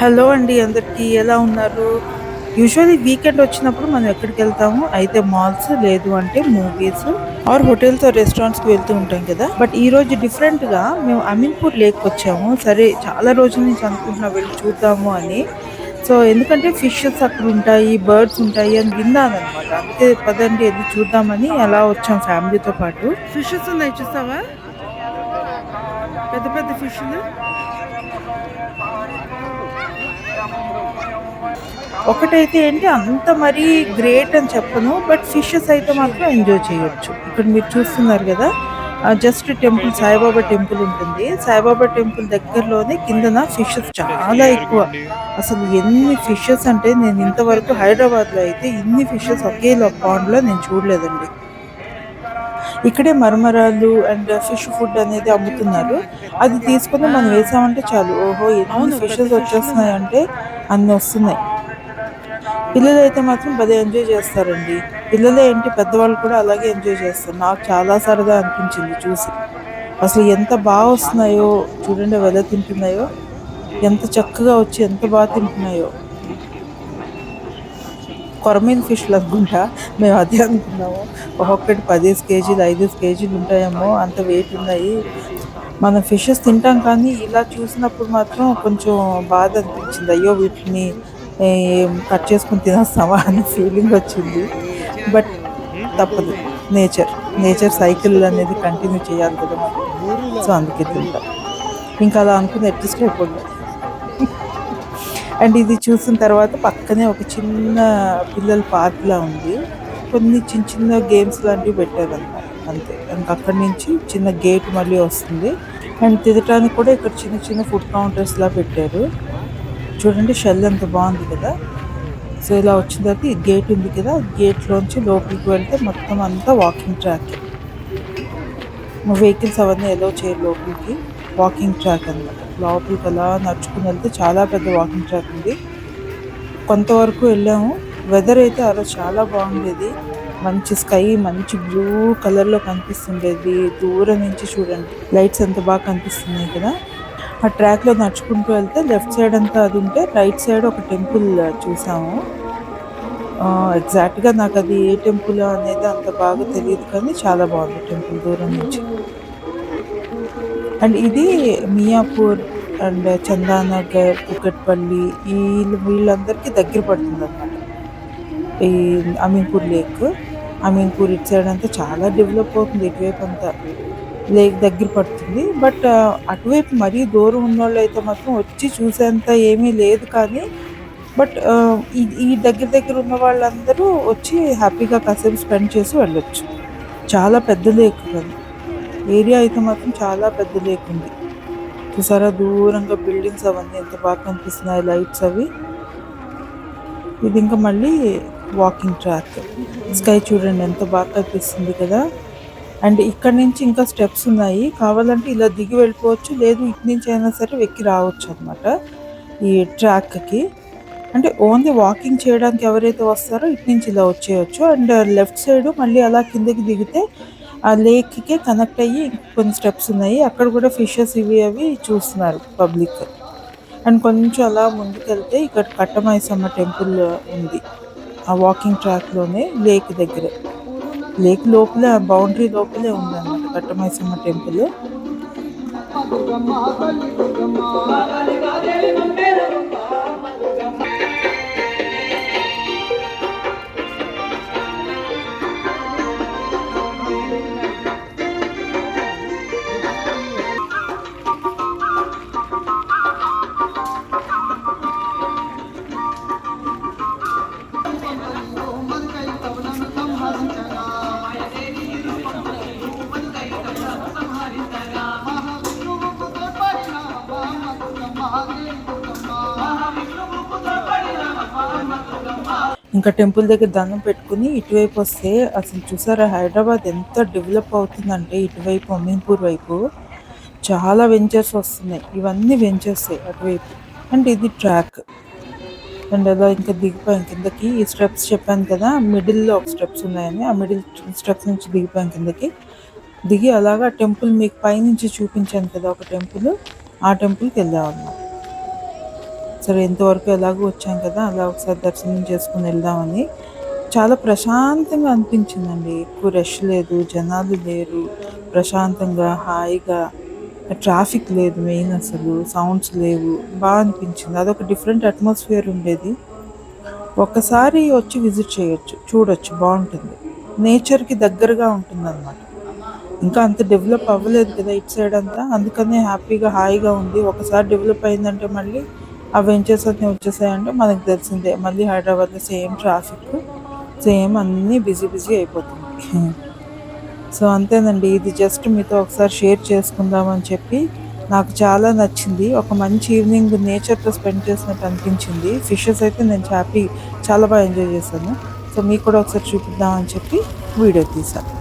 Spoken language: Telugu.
హలో అండి అందరికీ ఎలా ఉన్నారు? యూజువల్లీ వీకెండ్ వచ్చినప్పుడు మనం ఎక్కడికి వెళ్తాము? అయితే మాల్స్ లేదు అంటే మూవీస్ ఆర్ హోటల్స్ రెస్టారెంట్స్కి వెళ్తూ ఉంటాం కదా. బట్ ఈ రోజు డిఫరెంట్గా మేము అమీన్పూర్ లేక్ వచ్చాము. సరే చాలా రోజుల నుంచి అనుకుంటున్నా వెళ్ళి చూద్దాము అని. సో ఎందుకంటే ఫిషెస్ అక్కడ ఉంటాయి బర్డ్స్ ఉంటాయి అని విన్నాను అనమాట పదండి వెళ్ళి చూద్దామని అలా వచ్చాం ఫ్యామిలీతో పాటు. ఫిషెస్ ఉన్నాయి చూస్తావా పెద్ద పెద్ద ఫిష్లు ఒకటైతే ఏంటి అంత మరీ గ్రేట్ అని చెప్పను బట్ ఫిషెస్ అయితే మాత్రం ఎంజాయ్ చేయొచ్చు. ఇక్కడ మీరు చూస్తున్నారు కదా జస్ట్ టెంపుల్ సాయిబాబా టెంపుల్ ఉంటుంది. సాయిబాబా టెంపుల్ దగ్గరలోనే కిందన ఫిషెస్ చాలా ఎక్కువ. అసలు ఎన్ని ఫిషెస్ అంటే నేను ఇంతవరకు హైదరాబాద్లో అయితే ఇన్ని ఫిషెస్ ఒకే పాండ్లో నేను చూడలేదండి. ఇక్కడే మరమరాలు అండ్ ఫిష్ ఫుడ్ అనేది అమ్ముతున్నారు. అది తీసుకొని మనం వేసామంటే చాలు ఓహో ఎన్ని ఫిషెస్ వచ్చేస్తున్నాయి అంటే అన్ని వస్తున్నాయి. పిల్లలు అయితే మాత్రం భలే ఎంజాయ్ చేస్తారండి. పిల్లలే ఏంటి పెద్దవాళ్ళు కూడా అలాగే ఎంజాయ్ చేస్తారు. నాకు చాలా సరదా అనిపించింది చూసి. అసలు ఎంత బాగా వస్తున్నాయో చూడండి వెల తింటున్నాయో. ఎంత చక్కగా వచ్చి ఎంత బాగా తింటున్నాయో. కొరమీన్ ఫిష్లు అనుకుంటా? మేము అదే అనుకున్నాము. ఒక్కొక్కటి పదిహేను కేజీలు ఐదు కేజీలు ఉంటాయేమో అంత వెయిట్ ఉన్నాయి. మనం ఫిషెస్ తింటాం కానీ ఇలా చూసినప్పుడు మాత్రం కొంచెం బాధ అనిపించింది. అయ్యో వీటిని కట్ చేసుకుని తినేస్తామా అనే ఫీలింగ్ వచ్చింది. బట్ తప్పదు. నేచర్ నేచర్ సైకిల్ అనేది కంటిన్యూ చేయాలి కదా సో అందుకే తింటాం. ఇంకా అలా అనుకుని అడ్జస్ట్ అయిపోయింది. అండ్ ఇది చూసిన తర్వాత పక్కనే ఒక చిన్న పిల్లల పార్క్ లా ఉంది. కొన్ని చిన్న చిన్న గేమ్స్ లాంటివి పెట్టారన్నమాట. అంతే. ఇంకా అక్కడి నుంచి చిన్న గేట్ మళ్ళీ వస్తుంది. అండ్ తిరగటానికి కూడా ఇక్కడ చిన్న చిన్న ఫుడ్ కౌంటర్స్ లా పెట్టారు. చూడండి షెల్ ఎంత బాగుంది కదా. సో ఇలా వచ్చిన తర్వాత ఈ గేట్ ఉంది కదా. గేట్లోంచి లోపలికి వెళ్తే మొత్తం అంతా వాకింగ్ ట్రాక్ వెహికల్స్ అవన్నీ ఎలో చేయరు లోపలికి. వాకింగ్ ట్రాక్ అనమాట లోపలికి అలా నడుచుకుని వెళ్తే చాలా పెద్ద వాకింగ్ ట్రాక్ ఉంది. కొంతవరకు వెళ్ళాము. వెదర్ అయితే అలా చాలా బాగుండేది. మంచి స్కై మంచి బ్లూ కలర్లో కనిపిస్తుండేది. దూరం నుంచి చూడండి. లైట్స్ ఎంత బాగా కనిపిస్తున్నాయి కదా. ఆ ట్రాక్లో నడుచుకుంటూ వెళ్తే లెఫ్ట్ సైడ్ అంతా అది ఉంటే రైట్ సైడ్ ఒక టెంపుల్ చూసాము. ఎగ్జాక్ట్గా నాకు అది ఏ టెంపుల్ అనేది అంత బాగా తెలియదు కానీ చాలా బాగుంది టెంపుల్ దూరం నుంచి. అండ్ ఇది మియాపూర్ అండ్ చందానగర్ కుకట్పల్లి వీళ్ళు వీళ్ళందరికీ దగ్గర పడుతుంది అనమాట ఈ అమీన్పూర్ లేక్ అమీన్పూర్ ఇటు సైడ్ అంతా చాలా డెవలప్ అవుతుంది ఇటువైపు అంతా. దగ్గర పడుతుంది. బట్ అటువైపు మరీ దూరం ఉన్నోళ్ళు అయితే మాత్రం వచ్చి చూసేంత ఏమీ లేదు కానీ బట్ ఈ ఈ దగ్గర దగ్గర ఉన్న వాళ్ళందరూ వచ్చి హ్యాపీగా కాసేపు స్పెండ్ చేసి వెళ్ళొచ్చు. చాలా పెద్ద లేక్ కదా ఏరియా అయితే మాత్రం చాలా పెద్ద లేక్ ఉంది. చూసారా? దూరంగా బిల్డింగ్స్ అవన్నీ ఎంత బాగా కనిపిస్తున్నాయి లైట్స్ అవి. ఇది ఇంకా మళ్ళీ వాకింగ్ ట్రాక్. స్కై చూడండి ఎంత బాగా కనిపిస్తుంది కదా. అండ్ ఇక్కడ నుంచి ఇంకా స్టెప్స్ ఉన్నాయి. కావాలంటే ఇలా దిగి వెళ్ళిపోవచ్చు. లేదు ఇటు నుంచి అయినా సరే వెక్కి రావచ్చు అనమాట ఈ ట్రాక్కి అంటే ఓన్లీ వాకింగ్ చేయడానికి ఎవరైతే వస్తారో ఇటు నుంచి ఇలా వచ్చేయచ్చు. అండ్ లెఫ్ట్ సైడ్ మళ్ళీ అలా కిందకి దిగితే ఆ లేక్కి కనెక్ట్ అయ్యి కొన్ని స్టెప్స్ ఉన్నాయి. అక్కడ కూడా ఫిషెస్ ఇవి అవి చూస్తున్నారు పబ్లిక్ అండ్ కొంచెం అలా ముందుకెళ్తే ఇక్కడ కట్టమైసమ్మ టెంపుల్ ఉంది. ఆ వాకింగ్ ట్రాక్లోనే లేక్ దగ్గరే. లేక్ లోపల బౌండరీ లోపలే ఉందన్నమాట కట్టమైసమ్మ టెంపుల్. ఇంకా టెంపుల్ దగ్గర దండం పెట్టుకుని ఇటువైపు వస్తే అసలు చూసారా హైదరాబాద్ ఎంత డెవలప్ అవుతుందంటే ఇటువైపు అమీన్పూర్ వైపు చాలా వెంచర్స్ వస్తున్నాయి. ఇవన్నీ వెంచర్స్ అటువైపు. అండ్ ఇది ట్రాక్ అండ్ అలా ఇంకా దిగిపోయాం కిందకి ఈ స్టెప్స్ చెప్పాను కదా మిడిల్లో ఒక స్టెప్స్ ఉన్నాయని. ఆ మిడిల్ స్టెప్స్ నుంచి దిగిపోయాం కిందకి దిగి అలాగా టెంపుల్ మీకు పైనుంచి చూపించాను కదా ఒక టెంపుల్. ఆ టెంపుల్కి వెళ్ళామన్నమాట సరే ఇంతవరకు ఎలాగో వచ్చాం కదా అలా ఒకసారి దర్శనం చేసుకుని వెళ్దామని. చాలా ప్రశాంతంగా అనిపించిందండి. ఎక్కువ రష్ లేదు జనాలు లేరు ప్రశాంతంగా హాయిగా ట్రాఫిక్ లేదు మెయిన్ అసలు సౌండ్స్ లేవు బాగా అనిపించింది. అదొక డిఫరెంట్ అట్మాస్ఫియర్ ఉండేది. ఒక్కసారి వచ్చి విజిట్ చేయొచ్చు చూడొచ్చు బాగుంటుంది. నేచర్కి దగ్గరగా ఉంటుందన్నమాట. ఇంకా అంత డెవలప్ అవ్వలేదు కదా ఇటు సైడ్ అంతా. అందుకనే హ్యాపీగా హాయిగా ఉంది. ఒకసారి డెవలప్ అయిందంటే మళ్ళీ అవి ఏం అన్నీ వచ్చేసాయంటే మనకు తెలిసిందే. మళ్ళీ హైదరాబాద్లో సేమ్ ట్రాఫిక్ సేమ్ అన్నీ బిజీ బిజీ అయిపోతుంది. సో అంతేనండి. ఇది జస్ట్ మీతో ఒకసారి షేర్ చేసుకుందామని చెప్పి నాకు చాలా నచ్చింది. ఒక మంచి ఈవినింగ్ నేచర్తో స్పెండ్ చేసినట్టు అనిపించింది. ఫిషెస్ అయితే నేను హ్యాపీ చాలా బాగా ఎంజాయ్ చేశాను. సో మీకు కూడా ఒకసారి చూపిద్దామని చెప్పి వీడియో తీశాను.